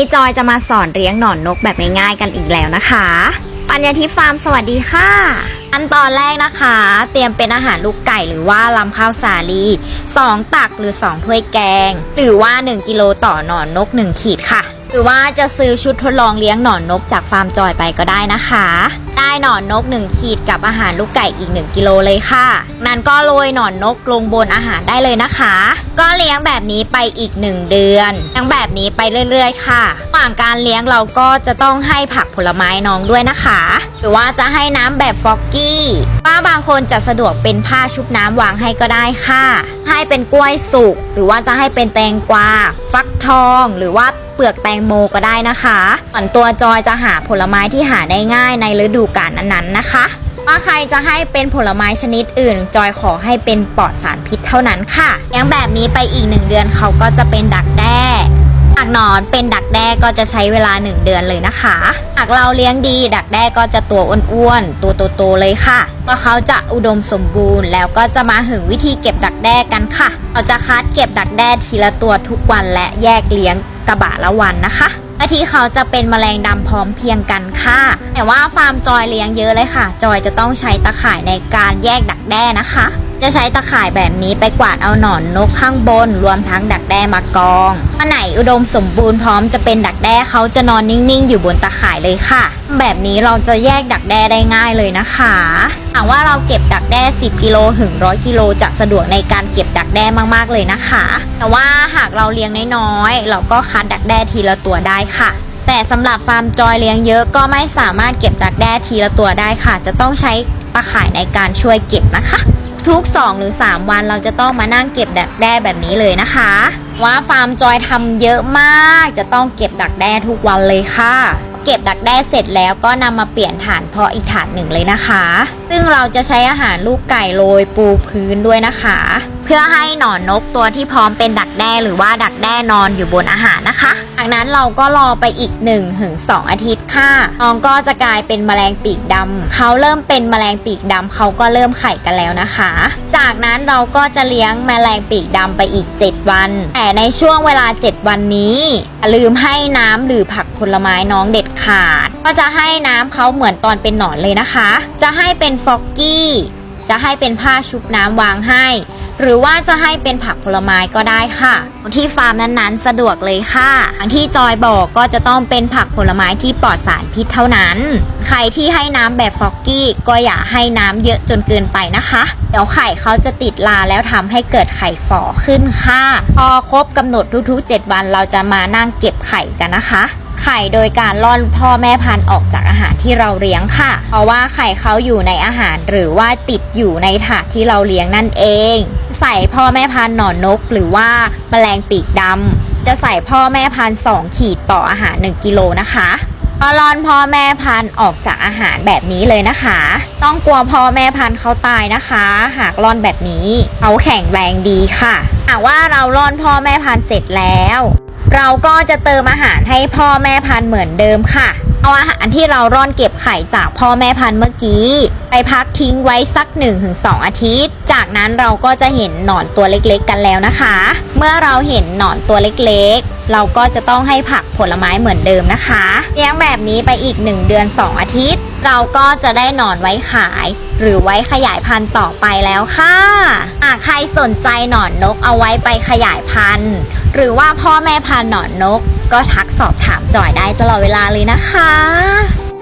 พี่จอยจะมาสอนเลี้ยงหนอนนกแบบง่ายๆกันอีกแล้วนะคะ ปัญญาทิฟาร์มสวัสดีค่ะ อันตอนแรกนะคะ เตรียมเป็นอาหารลูกไก่หรือว่าลำข้าวสาลี 2 ตักหรือ 2 ถ้วยแกง หรือว่า 1 กิโลต่อหนอนนก 1 ขีดค่ะ หรือว่าจะซื้อชุดทดลองเลี้ยงหนอนนกจากฟาร์มจอยไปก็ได้นะคะ หนอนนก 1 ขีดกับอาหารลูกไก่อีก 1 กิโลเลยค่ะนั้นก็โรยหนอนนกลงบนอาหารได้เลยนะคะ ก็เลี้ยงแบบนี้ไปอีก 1 เดือนเลี้ยงแบบนี้ไปเรื่อยๆ ค่ะระหว่างการเลี้ยงเราก็จะต้องให้ผักผลไม้น้องด้วยนะคะ หรือว่าจะให้น้ำแบบฟอกกี้ป้าบางคนจะสะดวกเป็นผ้าชุบน้ำวางให้ก็ได้ค่ะ ให้เป็นกล้วยสุกหรือว่าจะให้เป็นแตงกวาฟักทองหรือว่า เปลือกแตงโมก็ได้นะคะส่วนตัวจอยจะหาผลไม้ที่หาได้ง่ายในฤดูกาลนั้นๆนะคะว่าใครจะให้เป็นผลไม้ชนิดอื่น จอยขอให้เป็นปลอดสารพิษเท่านั้นค่ะเลี้ยงแบบนี้ไปอีกหนึ่งเดือนเขาก็จะเป็นดักแด้หากนอนเป็นดักแด้ก็จะใช้เวลา 1 เดือนเลยนะคะ หากเราเลี้ยงดี ดักแด้ก็จะตัวอ้วนๆตัวโตๆเลยค่ะเพราเขาจะอุดมสมบูรณ์ แล้วก็จะมาถึงวิธีเก็บดักแด้กันค่ะ เราจะคัดเก็บดักแด้ทีละตัวทุกวันและแยกเลี้ยง กระบะละวันนะคะอาที่เขาจะเป็นแมลงดำพร้อมเพียงกันค่ะ แต่ว่าฟาร์มจอยเลี้ยงเยอะเลยค่ะ จอยจะต้องใช้ตะข่ายในการแยกดักแด้นะคะ จะใช้ตะข่ายแบบนี้ไปกวาดเอาหนอนนกข้างบน รวมทั้งดักแด้มากองอันไหนอุดมสมบูรณ์พร้อมจะเป็นดักแด้เขาจะนอนนิ่งๆ อยู่บนตะข่ายเลยค่ะ แบบนี้เราจะแยกดักแด้ได้ง่ายเลยนะคะหากว่าเราเก็บดักแด้ 10 กิโลถึง 100 กิโลจะสะดวกในการเก็บดักแด้มากๆเลยนะคะ แต่ว่าหากเราเลี้ยงน้อยๆ เราก็คัดดักแด้ทีละตัวได้ค่ะแต่สำหรับฟาร์มจอยเลี้ยงเยอะก็ไม่สามารถเก็บดักแด้ทีละตัวได้ค่ะ จะต้องใช้ตะข่ายในการช่วยเก็บนะคะ ทุก2หรือ 3 วันเราจะต้องมานั่งเก็บดักแด้แบบนี้เลยนะคะ ว่าฟาร์มจอยทำเยอะมาก จะต้องเก็บดักแด้ทุกวันเลยค่ะเก็บดักแด้เสร็จแล้วก็นำมาเปลี่ยนฐานเพาะอีกฐานหนึ่งเลยนะคะ ซึ่งเราจะใช้อาหารลูกไก่โรยปูพื้นด้วยนะคะเพื่อให้หนอนนกตัวที่พร้อมเป็นดักแด้หรือว่าดักแด้นอนอยู่บนอาหารนะคะ จากนั้นเราก็รอไปอีก1ถึง2อาทิตย์ค่ะน้องก็จะกลายเป็นแมลงปีกดำเขาเริ่มเป็นแมลงปีกดำเขาก็เริ่มไข่กันแล้วนะคะ จากนั้นเราก็จะเลี้ยงแมลงปีกดำไปอีก 7 วัน แต่ในช่วงเวลา 7 วันนี้ลืมให้น้ำหรือผักผลไม้น้องเด็ดขาด ก็จะให้น้ำเขาเหมือนตอนเป็นหนอนเลยนะคะ จะให้เป็นฟอกกี้ จะให้เป็นผ้าชุบน้ำวางให้ หรือว่าจะให้เป็นผักผลไม้ก็ได้ค่ะ ที่ฟาร์มนั้นๆ สะดวกเลยค่ะอย่างที่จอยบอกก็จะต้องเป็นผักผลไม้ที่ปลอดสารพิษเท่านั้น ใครที่ให้น้ำแบบฟอกกี้ก็อย่าให้น้ำเยอะจนเกินไปนะคะ เดี๋ยวไข่เขาจะติดลาแล้วทำให้เกิดไข่ฝ่อขึ้นค่ะ พอครบกำหนดทุกๆ 7 วันเราจะมานั่งเก็บไข่กันนะคะ ไข่โดยการล่อนพ่อแม่พันธุ์ออกจากอาหารที่เราเลี้ยงค่ะ เพราะว่าไข่เขาอยู่ในอาหารหรือว่าติดอยู่ในถาดที่เราเลี้ยงนั่นเอง ใส่พ่อแม่พันธุ์หนอนนก หรือว่าแมลงปีกดำจะใส่พ่อแม่พันธุ์2ขีดต่ออาหาร 1 กิโลนะคะก็ล่อนพ่อแม่พันธุ์ออกจากอาหารแบบนี้เลยนะคะ ต้องกลัวพ่อแม่พันธุ์เขาตายนะคะ หากล่อนแบบนี้เขาแข็งแรงดีค่ะหากว่าเราล่อนพ่อแม่พันธุ์เสร็จแล้ว เราก็จะเติมอาหารให้พ่อแม่พันธุ์เหมือนเดิมค่ะ เอาอาหารที่เราร่อนเก็บไข่จากพ่อแม่พันธุ์เมื่อกี้ ไปพักทิ้งไว้สัก 1-2 อาทิตย์ จากนั้นเราก็จะเห็นหนอนตัวเล็กๆกันแล้วนะคะ เมื่อเราเห็นหนอนตัวเล็กๆ เราก็จะต้องให้ผักผลไม้เหมือนเดิมนะคะเลี้ยงแบบนี้ไปอีก 1 เดือน 2 อาทิตย์ เราก็จะได้หนอนไว้ขาย หรือไว้ขยายพันธุ์ต่อไปแล้วค่ะหากใครสนใจหนอนนกเอาไว้ไปขยายพันธุ์ หรือว่าพ่อแม่พันธุ์หนอนนก ก็ทักสอบถามจอยได้ตลอดเวลาเลยนะคะ